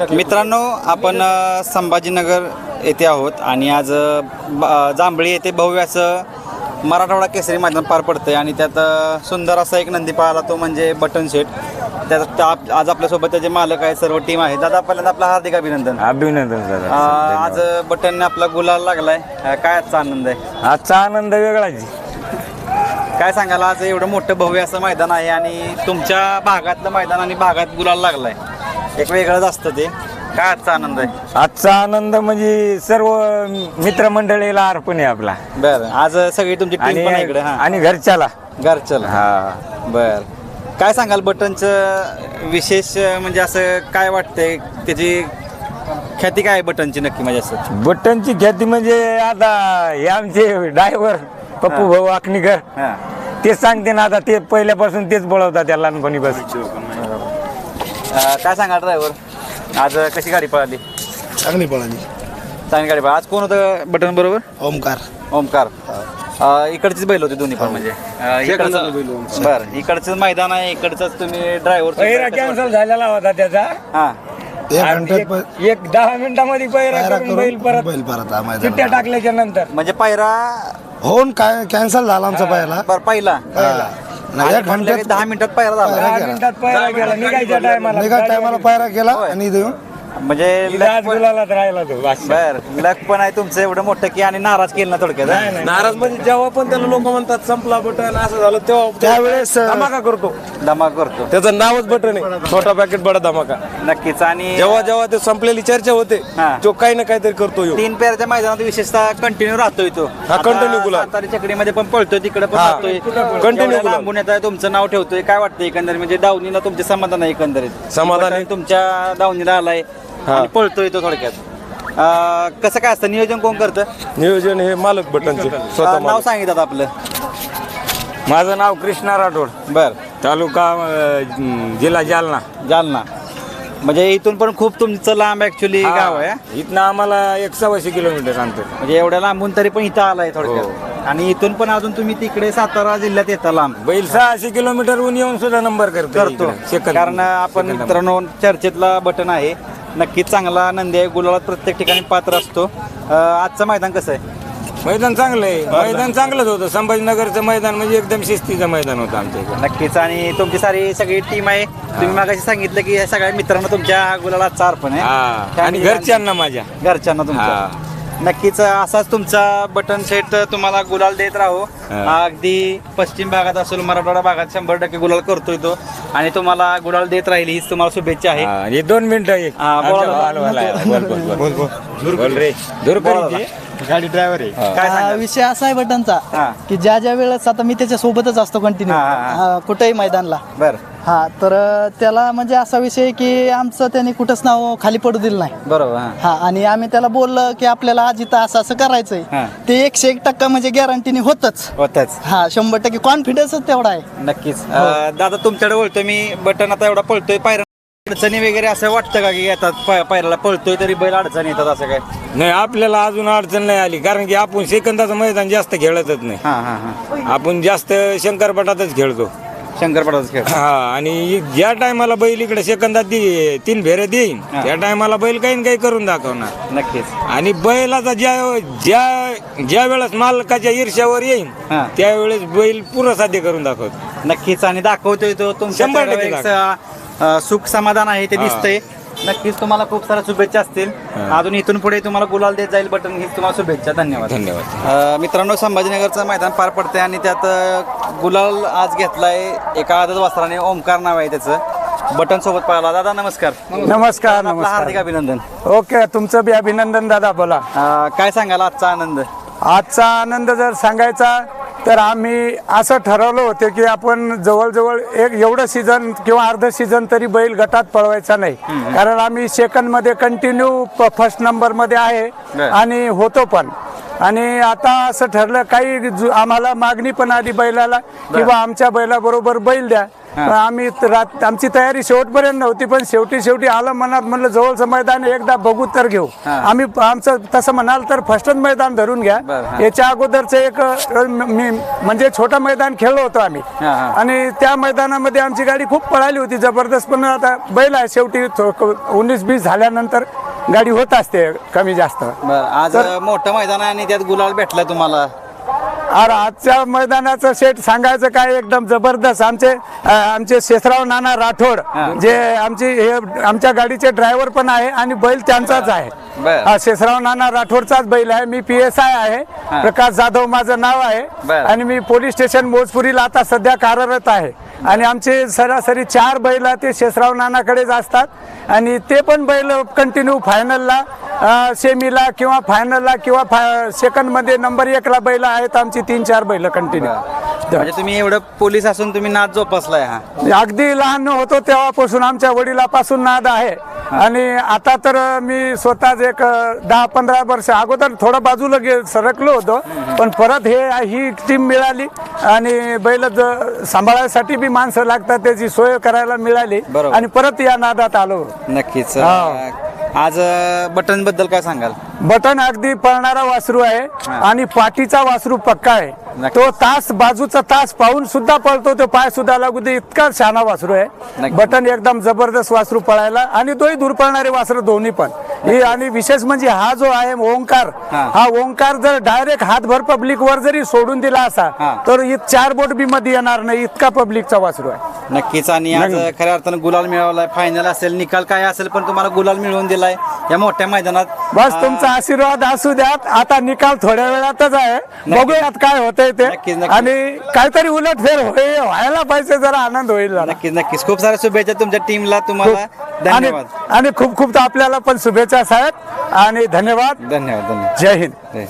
मित्रांनो आपण संभाजीनगर येथे आहोत आणि आज जांभळी येथे भव्य असं मराठवाडा केसरी मैदान पार पडतंय आणि त्यात सुंदर असा एक नंदी पाहिला तो म्हणजे बटन शेट त्यात आज आपल्यासोबत त्याचे मालक आहे सर्व टीम आहे. दादा पहिल्यांदा आपलं हार्दिक अभिनंदन. अभिनंदन दादा. आज बटनने आपला गुलाल लागलाय. काय आजचा आनंद आहे? आजचा आनंद वेगळाच काय सांगाल आज एवढं मोठं भव्य असं मैदान आहे आणि तुमच्या भागातलं मैदान आणि भागात गुलाल लागलाय. एक वेगळंच असतं ते. काय आजचा आनंद आहे? आजचा आनंद म्हणजे सर्व मित्रमंडळीला अर्पण आहे आपला. बरं. आज सगळी तुमची टीम पण आहे इकडे आणि हा. आणि घरच्याला. घरच्याला. हा. बर. काय सांगाल बटनचं विशेष म्हणजे असं काय वाटतंय? त्याची ख्याती काय आहे बटनची नक्की म्हणजे असं? बटनची ख्याती म्हणजे आता हे आमचे ड्रायव्हर पप्पू भाऊ आखणीकर हां. तेच सांगते ना आता ते पहिल्यापासून तेच बोलवतात त्या लहानपणी बस अं, काय सांगाल ड्रायव्हर आज कशी गाडी पळाली? चांगली पळाली. चांगली गाडी पळाली. आज कोण होतं बटन बरोबर? ओमकार. ओमकार. अं, इकडचीच बैल होती दोन्ही पण म्हणजे. अं, इकडचं बरं इकडचंच मैदान आहे इकडचंच तुम्ही पहिरा ड्रायव्हर कॅन्सल झालेला होता त्याचा. हां. एक आणि घंट्यात एक- प- एक दहा मिनिटामध्ये पहिरा पायरा करून बैल करून परत बैल परत हा चिट्ट्या मैदानात. टाकल्याच्या नंतर. म्हणजे पायरा होऊन काय कॅन्सल झाला आमचा पहिला. बरं पहिला. हा. आणि की घंट्यात दहा मिनिटात पायरा झाला. गेला. मिनिटात पहिरा गेला. निघायच्या टायमाला. निघा टायमाला पायरा केला आणि देऊन म्हणजे गुलालात राहिला तो बादशाह. बर लक पण आहे तुमचं एवढं मोठं की आणि नाराज केलं ना थोडक्यात हा? नाराज म्हणजे जेव्हा पण त्याला लोक म्हणतात संपला बटन असं झालं तेव्हा त्यावेळेस अं, धमाका करतो धमाक करतो त्याचं नावच बटन आहे छोटा पॅकेट बडा धमाका नक्कीच आणि जेव्हा जेव्हा ते संपलेली चर्चा होते हा. तो काही ना काहीतरी करतो ह्यो. तीन पेरच्या मैदानात विशेषतः कंटिन्यू राहतोय तो हा, continue गुलाल. सातारी चकडीमध्ये पण पळतोय तिकडे पण हा, राहतोय continue एवढ्या गुलाल. लांबून येत आहे तुमचं नाव ठेवतोय काय वाटतं एकंदरीत म्हणजे दावणीला तुमचे समाधान आहे एकंदरीत समाधान आहे. तुमच्या दावणीला आलाय आणि पळतोय तो थोडक्यात. अं, कसं काय असतं? नियोजन कोण करतं? नियोजन हे मालक बटनचे. स्वतः अं, नाव मालक. सांगितलं आपलं. माझं नाव कृष्णा राठोड. बर. तालुका अं, जिल्हा जालना. जालना. म्हणजे इथून पण खूप तुमचं लांब ऍक्च्युली गाव आहे हा? इथनं आम्हाला एक सव्वाशे किलोमीटर अंतर. म्हणजे एवढ्या लांबून तरी पण इथं आलाय थोडक्यात. आणि इथून पण अजून तुम्ही तिकडे सातारा जिल्ह्यात येता लांब. बैल सहाशे किलोमीटर ऊन येऊन सुद्धा नंबर करतो. करतो कारण आपण. मित्रांनो चर्चेतला बटन आहे. नक्कीच चांगला नंदी आहे. गुलाबात प्रत्येक ठिकाणी पात्र असतो. अं, आजचं मैदान कसं आहे? मैदान चांगलं आहे. मैदान चांगलंच होतं. संभाजीनगरचं मैदान म्हणजे एकदम शिस्तीचं मैदान होतं आमच्या इकडे. नक्कीच. आणि तुमची सारी सगळी टीम आहे. तुम्ही मागाशी सांगितलं की या सगळ्या मित्रांनो तुमच्या गुलाबाचा अर्पण आहे. हा. आणि घरच्यांना माझ्या. घरच्यांना तुमच्या. हा. नक्कीच असाच तुमचा बटन सेट तुम्हाला गुलाल देत राहू. हा. अगदी पश्चिम भागात असेल मराठवाडा भागात शंभर टक्के गुलाल करतोय तो. आणि तुम्हाला गुलाल देत राहील हीच तुम्हाला शुभेच्छा आहे. हा, दोन मिनिटं एक. हा, बोला आमच्या ना. हॉलवाला आहे. बोल बोल बोल. बोल रे. दूर करीत गाडी ड्रायव्हर आहे. काय? विषय असा आहे बटनचा. की ज्या ज्या वेळेस आता मी त्याच्या सोबतच असतो कंटिन्यू. कुठेही मैदानला. बर. हा तर त्याला म्हणजे असा विषय की आमचं त्याने कुठंच नाव खाली पडू दिलं नाही. बरोबर हा. हा आणि आम्ही त्याला बोललं की आपल्याला आज इथं असं असं हा. करायचंय ते एकशे एक टक्का म्हणजे गॅरंटीने होतच. होतच. हा शंभर टक्के कॉन्फिडन्सच तेवढा आहे. नक्कीच. अं, दादा तुमच्याकडे बोलतोय मी बटन आता एवढा पळतोय पायऱ्या अडचणी वगैरे असं वाटतं का की येतात पाय- पायऱ्याला पळतोय तरी बैल अडचणी येतात असं काय? नाही आपल्याला अजून अडचण नाही आली कारण की आपण सेकंदाचं मैदान जास्त खेळतच नाही. हा हा हा. आपण जास्त शंकरपटातच खेळतो. शंकरपटाचा खेळ. हा आणि ज्या टायमाला बैल इकडे सेकंदात दे तीन फेऱ्या देईन. हा. त्या टायमाला बैल काही ना काही करून दाखवणार. नक्कीच. आणि बैलाचा ज्या ज्या ज्या वेळेस मालकाच्या ईर्ष्यावर येईन हा. त्यावेळेस बैल पुरं साध्य करून दाखवत. नक्कीच आणि दाखवतोय तो तुमच्या शंभर टक्के चेहऱ्यावर एक, अं, सुख समाधान आहे ते दिसतंय. नक्कीच तुम्हाला खूप साऱ्या शुभेच्छा असतील. अजून इथून पुढे तुम्हाला गुलाल देत जाईल बटन हीच तुम्हाला शुभेच्छा. धन्यवाद. धन्यवाद. मित्रांनो संभाजीनगरचं मैदान पार पडतंय आणि त्यात गुलाल आज घेतलाय एका आदत वस्त्राने ओमकार नाव आहे त्याचं. बटन सोबत पाहिला. दादा नमस्कार. नमस्कार नमस्कार. हार्दिक अभिनंदन. ओके तुमचं बी अभिनंदन दादा बोला. काय सांगाल आजचा आनंद? आजचा आनंद जर सांगायचा तर आम्ही असं ठरवलं होतं की आपण जवळजवळ एक एवढं सीझन किंवा अर्ध सीझन तरी बैल गटात पळवायचा नाही. कारण आम्ही सेकंडमध्ये कंटिन्यू फर्स्ट नंबरमध्ये आहे. आणि होतो पण. आणि आता असं ठरलं काही जु- आम्हाला मागणी पण आली बैलाला किंवा आमच्या बैलाबरोबर बैल द्या. पण आम्ही त- रात आमची तयारी शेवटपर्यंत नव्हती पण शेवटी शेवटी आलं मनात म्हणलं जवळचं मैदान आहे, एकदा बघू तर घेऊ. आम्ही प- आमचं तसं म्हणाल तर फर्स्टच मैदान धरून घ्या. बरं, हा. याच्या अगोदरचं एक अ, म- मी म्हणजे छोटं मैदान खेळलो होतो आम्ही. हा, हा. आणि त्या मैदानामध्ये आमची गाडी खूप पळाली होती जबरदस्त. पण आता बैल आहे शेवटी उन्नीस बीस झाल्यानंतर गाडी होत असते कमी जास्त. बरं आज मोठं मैदान आहे आणि त्यात गुलाल भेटला तुम्हाला. अरे आजच्या मैदानाचं सेट सांगायचं काय एकदम जबरदस्त. आमचे अ, आमचे शेषराव नाना राठोड जे आमची हे आमच्या गाडीचे ड्रायव्हर पण आहे आणि बैल त्यांचाच आहे. बर. हा, शेषराव नाना राठोडचाच बैल आहे. मी पी एस आय आहे. प्रकाश जाधव माझं नाव आहे. बर. आणि मी पोलीस स्टेशन मोजपुरीला आता सध्या कार्यरत आहे. आणि आमचे सरासरी चार बैल ते शेषराव नानाकडेच असतात. आणि ते पण बैल कंटिन्यू फायनलला सेमीला किंवा फायनलला किंवा फा सेकंडमध्ये नंबर एकला बैल आहेत. आमची तीन चार बैल कंटिन्यू म्हणजे तुम्ही एवढं पोलीस असून तुम्ही नाच जोपासलाय हा. अगदी लहान होतो तेव्हापासून. आमच्या वडिलापासून नाद आहे. आणि आता तर मी स्वतःच एक दहा पंधरा वर्ष अगोदर थोडं बाजूला गे सरकलो होतो. पण परत हे ही टीम मिळाली आणि बैल सांभाळायसाठी बी माणसं लागतात त्याची सोय करायला मिळाली. आणि परत या नादात आलो. नक्कीच. आज बटनबद्दल काय सांगाल? बटन अगदी पळणारा वासरू आहे आणि पाठीचा वासरू पक्का आहे. तो तास बाजूचा तास पाहून सुद्धा पळतो तो पाय सुद्धा लागू दे इतका छाना वासरू आहे. बटन एकदम जबरदस्त वासरू पळायला आणि तोही दूर पळणारे वासरू दोन्ही पण. हे आणि विशेष म्हणजे हा जो आहे ओंकार हा. ओंकार जर डायरेक्ट हातभर पब्लिक वर जरी सोडून दिला असा. तर चार बोट बी मध्ये येणार नाही इतका पब्लिकचा वासरू आहे नक्कीच आणि आज. खऱ्या अर्थानं गुलाल मिळवलाय फायनल असेल निकाल काय असेल पण तुम्हाला गुलाल मिळवून दिलाय या मोठ्या मैदानात बस तुमचा आशीर्वाद असू द्यात आता निकाल थोड्या वेळातच आहे बघूयात काय होतंय ते. आणि काहीतरी उलट फेर होय व्हायला पाहिजे जरा आनंद होईल. नक्कीच नक्कीच खूप साऱ्या शुभेच्छा तुमच्या टीमला तुम्हाला धन्यवाद आणि खूप खूप आपल्याला पण शुभेच्छा साहेब आणि धन्यवाद. धन्यवाद धन्यवाद. जय हिंद.